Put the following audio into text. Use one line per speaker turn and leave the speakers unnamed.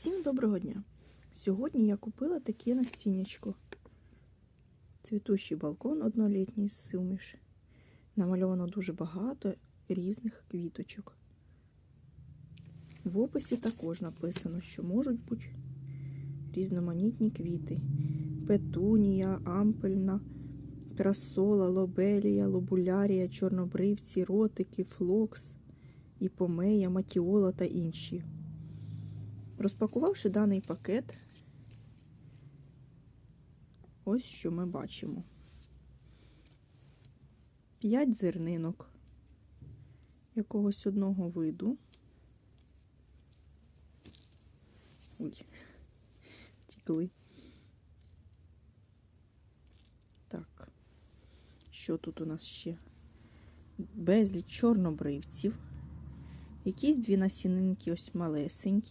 Всім доброго дня! Сьогодні я купила таке насіннячко. Цвітущий балкон однолітній з суміш. Намальовано дуже багато різних квіточок. В описі також написано, що можуть бути різноманітні квіти: петунія, ампельна, красола, лобелія, лобулярія, чорнобривці, ротики, флокс, іпомея, матіола та інші. Розпакувавши даний пакет, ось що ми бачимо. 5 зернинок якогось одного виду. Ой, втікли. Так, що тут у нас ще? Безліч чорнобривців. Якісь дві насінинки ось малесенькі.